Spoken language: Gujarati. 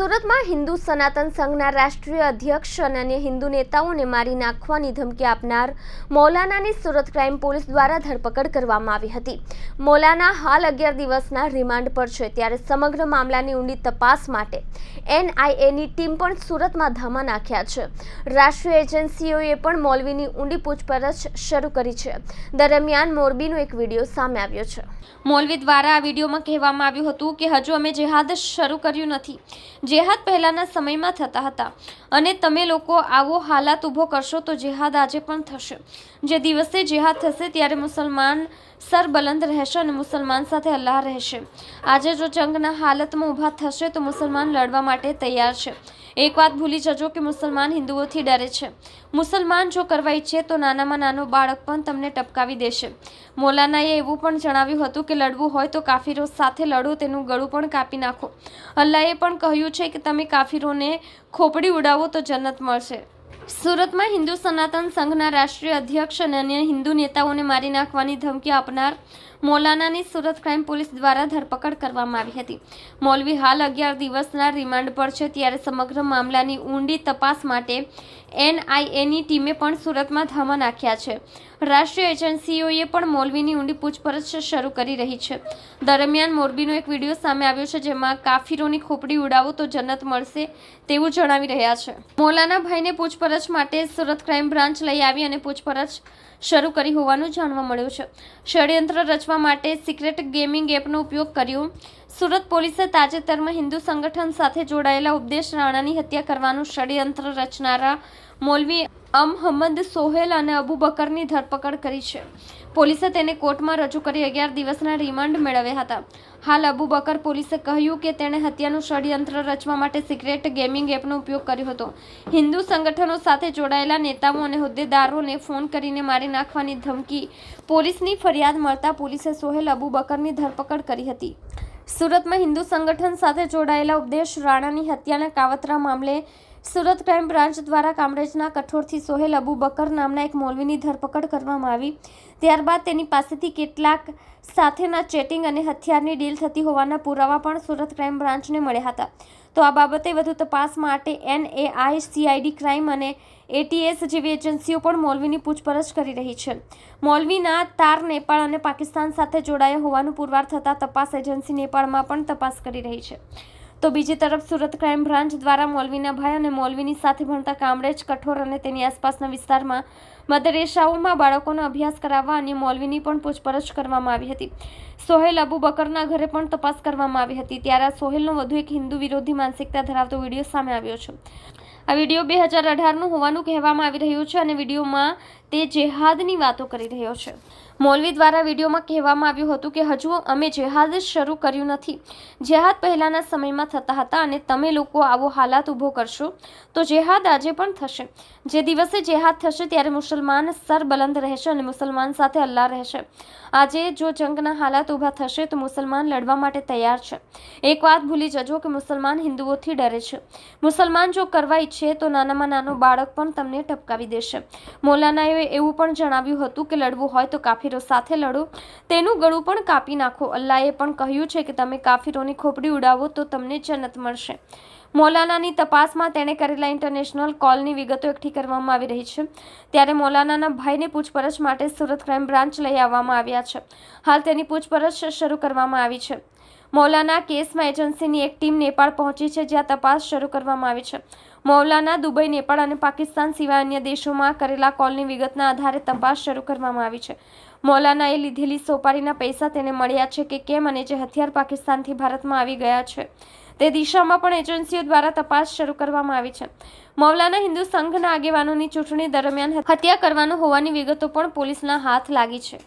સુરતમાં હિન્દુ સનાતન સંઘના રાષ્ટ્રીય અધ્યક્ષ અને અન્ય હિન્દુ નેતાઓને મારી નાખવાની ધમકી આપનાર મૌલાનાની સુરત ક્રાઇમ પોલીસ દ્વારા ધરપકડ કરવામાં આવી હતી. મૌલાના હાલ અગિયાર દિવસના રિમાન્ડ પર છે, ત્યારે સમગ્ર મામલાની ઊંડી તપાસ માટે એનઆઈએની ટીમ પણ સુરતમાં ધામા નાખ્યા છે. રાષ્ટ્રીય એજન્સીઓએ પણ મૌલવીની ઊંડી પૂછપરછ શરૂ કરી છે. દરમિયાન મોરબીનો એક વીડિયો સામે આવ્યો છે. મૌલવી દ્વારા આ વિડીયોમાં કહેવામાં આવ્યું હતું કે, હજુ અમે જેહાદ શરૂ કર્યું નથી. જેહાદ પહેલાના સમયમાં થતા હતા. અને તમે લોકો આવો હાલાત ઊભો કરશો તો જેહાદ આજે પણ થશે. જે દિવસે જેહાદ થશે ત્યારે મુસલમાન સરબલંદ રહેશે અને મુસલમાન સાથે અલ્લાહ રહેશે. આજે જો જંગના હાલતમાં ઊભા થશે તો મુસલમાન લડવા માટે તૈયાર છે. એક વાત ભૂલી જજો કે મુસલમાન હિન્દુઓથી ડરે છે. મુસલમાન જો કરવા ઈચ્છે તો નાનામાં નાનો બાળક પણ તમને ટપકાવી દેશે. મૌલાનાએ એવું પણ જણાવ્યું હતું કે લડવું હોય તો કાફીરો સાથે લડો, તેનું ગળું પણ કાપી નાખો. અલ્લાએ પણ કહ્યું છે કે તમે કાફીરોને ખોપડી ઉડાવો તો જન્નત મળશે. સુરતમાં હિન્દુ સનાતન સંઘના રાષ્ટ્રીય અધ્યક્ષ અને અન્ય હિન્દુ નેતાઓને મારી નાખવાની ધમકી આપનાર મૌલાનાની સુરત ક્રાઇમ પોલીસ દ્વારા ધરપકડ કરવામાં આવી હતી. મૌલવી હાલ અગિયાર દિવસના રિમાન્ડ પર છે, ત્યારે સમગ્ર મામલાની ઊંડી તપાસ માટે એનઆઈએની ટીમે પણ સુરતમાં ધામા નાખ્યા છે. રાષ્ટ્રીય એજન્સીઓએ પણ મૌલવીની ઊંડી પૂછપરછ શરૂ કરી રહી છે. દરમિયાન મોરબીનો એક વીડિયો સામે આવ્યો છે, જેમાં કાફીરોની ખોપડી ઉડાવો તો જન્નત મળશે તેવું જણાવી રહ્યા છે. મૌલાના ભાઈને પૂછપરછ માટે સુરત ક્રાઇમ બ્રાન્ચ લઈ આવી અને પૂછપરછ શરૂ કરી હોવાનું જાણવા મળ્યું છે. ષડયંત્ર રચવા માટે સિક્રેટ ગેમિંગ એપનો ઉપયોગ કર્યો. સુરત પોલીસે તાજેતરમાં હિન્દુ સંગઠન સાથે જોડાયેલા ઉપદેશ રાણાની હત્યા કરવાનું ષડયંત્ર રચનારા મૌલવી અમહમદ સોહેલ અને અબુ બકરની ધરપકડ કરી છે. પોલીસે તેને કોર્ટમાં રજૂ કરી અગિયાર દિવસના રિમાન્ડ મેળવ્યા હતા. હાલ અબુ બકર પોલીસે કહ્યું કે તેણે હત્યાનું ષડયંત્ર રચવા માટે સિક્રેટ ગેમિંગ એપનો ઉપયોગ કર્યો હતો. હિન્દુ સંગઠનો સાથે જોડાયેલા નેતાઓ અને હોદ્દેદારોને ફોન કરીને મારી નાખવાની ધમકી પોલીસની ફરિયાદ મળતા પોલીસે સોહેલ અબુ બકરની ધરપકડ કરી હતી. સુરતમાં હિન્દુ સંગઠન સાથે જોડાયેલા ઉપદેશ રાણાની હત્યાના કાવતરા મામલે સુરત ક્રાઇમ બ્રાન્ચ દ્વારા કામરેજના કઠોરથી સોહેલ અબુ બકર નામના એક મોલવીની ધરપકડ કરવામાં આવી. ત્યારબાદ તેની પાસેથી કેટલાક સાથેના ચેટિંગ અને હથિયારની ડીલ થતી હોવાના પુરાવા પણ સુરત ક્રાઇમ બ્રાન્ચને મળ્યા હતા. તો આ બાબતે વધુ તપાસ માટે એનએઆઈ સીઆઈડી ક્રાઇમ અને એટીએસ જેવી એજન્સીઓ પણ મોલવીની પૂછપરછ કરી રહી છે. મોલવીના તાર નેપાળ અને પાકિસ્તાન સાથે જોડાયા હોવાનું પુરવાર થતાં તપાસ એજન્સી નેપાળમાં પણ તપાસ કરી રહી છે. તો બીજી તરફ સુરત ક્રાઇમ બ્રાન્ચ દ્વારા મૌલવીના ભાઈ અને મોલવીની સાથે ભણતા કામરેજ, કઠોર અને તેની આસપાસના વિસ્તારમાં મદરેસાઓમાં બાળકોનો અભ્યાસ કરાવવા અને મોલવીની પણ પૂછપરછ કરવામાં આવી હતી. સોહેલ અબુ બકરના ઘરે પણ તપાસ કરવામાં આવી હતી. ત્યારે આ સોહેલનો વધુ એક હિન્દુ વિરોધી માનસિકતા ધરાવતો વીડિયો સામે આવ્યો છે. આ વીડિયો બે હજાર અઢારનું હોવાનું કહેવામાં આવી રહ્યું છે અને વિડીયોમાં તે જેહાદની વાતો કરી રહ્યો છે. મૌલવી દ્વારા વિડીયોમાં કહેવામાં આવ્યું હતું કે, હજુ અમે જેહાદ શરૂ કર્યું નથી. જેહાદ પહેલાંના સમયમાં થતા હતા અને તમે લોકો આવો હાલાત ઊભો કરશો, તો જેહાદ આજે પણ થશે. જે દિવસે જેહાદ થશે ત્યારે મુસલમાન સરબલંદ રહેશે અને મુસલમાન સાથે અલ્લાહ રહેશે. આજે જો જંગના હાલાત ઊભા થશે, તો મુસલમાન લડવા માટે તૈયાર છે. એક વાત ભૂલી જજો કે મુસલમાન હિન્દુઓથી ડરે છે. મુસલમાન જો કરવા ઈચ્છે, તો નાનામાં નાનો બાળક પણ તમને ટપકાવી દેશે. મૌલાનાએ એવું પણ જણાવ્યું હતું કે લડવું હોય તો કાફીરો સાથે લડો. તેનું ગળું પણ કાપી નાખો. અલ્લાએ પણ કહ્યું છે કે તમે કાફીરોની ખોપડી ઉડાવો તો તમને જન્નત મળશે. મૌલાનાની તપાસમાં તેણે કરેલા ઇન્ટરનેશનલ કોલની વિગતો એકઠી કરવામાં આવી રહી છે. ત્યારે મૌલાનાના ભાઈને પૂછપરછ માટે સુરત ક્રાઇમ બ્રાન્ચ લઈ આવવામાં આવ્યા છે. હાલ તેની પૂછપરછ શરૂ કરવામાં આવી છે. મૌલાના કેસમાં એજન્સીની એક ટીમ નેપાળ પહોંચી છે, જ્યાં તપાસ શરૂ કરવામાં આવી છે. મૌલાના દુબઈ, નેપાળ અને પાકિસ્તાન સિવાય અન્ય દેશોમાં કરેલા કોલની વિગતના આધારે તપાસ શરૂ કરવામાં આવી છે. મૌલાનાએ લીધેલી સોપારીના પૈસા તેને મળ્યા છે કે કેમ અને જે હથિયાર પાકિસ્તાનથી ભારતમાં આવી ગયા છે. તે દિશામાં પણ એજન્સીઓ દ્વારા તપાસ શરૂ કરવામાં આવી છે. મૌલાના હિન્દુ સંઘના આગેવાનોની ચૂંટણી દરમિયાન હત્યા કરવાનું હોવાની વિગતો પણ પોલીસના હાથ લાગી છે.